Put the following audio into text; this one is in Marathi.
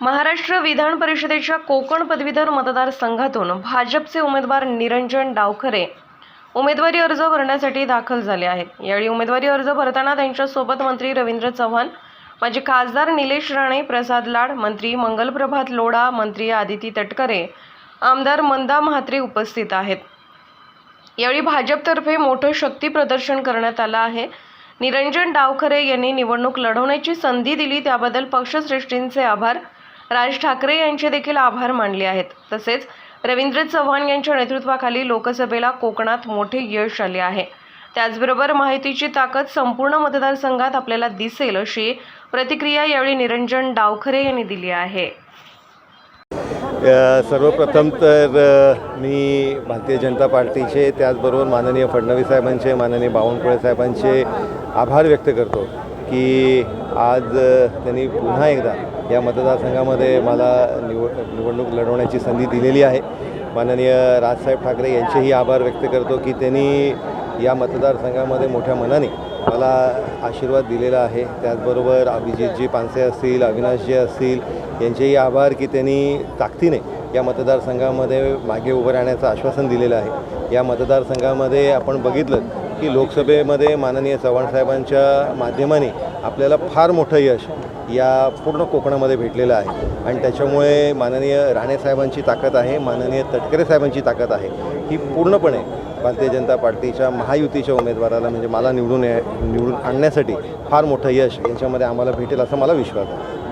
महाराष्ट्र विधान परिषदेच्या कोकण पदवीधर मतदारसंघातून भाजपचे उमेदवार निरंजन डावखरे उमेदवारी अर्ज भरण्यासाठी दाखल झाले आहेत. यावेळी उमेदवारी अर्ज भरताना त्यांच्यासोबत मंत्री रवींद्र चव्हाण माजी खासदार निलेश राणे प्रसाद लाड मंत्री मंगलप्रभात लोढा मंत्री आदिती तटकरे आमदार मंदा म्हात्रे उपस्थित आहेत. यावेळी भाजपतर्फे मोठं शक्ती प्रदर्शन करण्यात आलं आहे. निरंजन डावखरे यांनी निवडणूक लढवण्याची संधी दिली त्याबद्दल पक्षश्रेष्ठींचे आभार. राज ठाकरे यांचे देखील आभार मानले आहेत. तसेच रवींद्र चव्हाण यांच्या नेतृत्वाखाली लोकसभेला कोकणात मोठे यश आले आहे. त्याचबरोबर माहितीची ताकद संपूर्ण मतदारसंघात आपल्याला दिसेल अशी प्रतिक्रिया यावेळी निरंजन डावखरे यांनी दिली आहे. सर्वप्रथम तर मी भारतीय जनता पार्टीचे त्याचबरोबर माननीय फडणवीस साहेबांचे माननीय बावनकुळे साहेबांचे आभार व्यक्त करतो. की आज त्यांनी पुन्हा एकदा या मतदारसंघामध्ये मला निवड निवडणूक लढवण्याची संधी दिलेली आहे. माननीय राजसाहेब ठाकरे यांचेही आभार व्यक्त करतो की त्यांनी या मतदारसंघामध्ये मोठ्या मनाने मला आशीर्वाद दिलेला आहे. त्याचबरोबर अभिजितजी पानसे असतील अविनाशजी असतील यांचेही आभार की त्यांनी ताकदीने या मतदारसंघामध्ये मागे उभं राहण्याचं आश्वासन दिलेलं आहे. या मतदारसंघामध्ये आपण बघितलं की लोकसभेमध्ये माननीय चव्हाण साहेबांच्या माध्यमाने आपल्याला फार मोठं यश या पूर्ण कोकणामध्ये भेटलेलं आहे. आणि त्याच्यामुळे माननीय राणेसाहेबांची ताकद आहे माननीय तटकरे साहेबांची ताकद आहे. ही पूर्णपणे भारतीय जनता पार्टीच्या महायुतीच्या उमेदवाराला म्हणजे मला निवडून निवडून आणण्यासाठी फार मोठं यश यांच्यामध्ये आम्हाला भेटेल असा मला विश्वास आहे.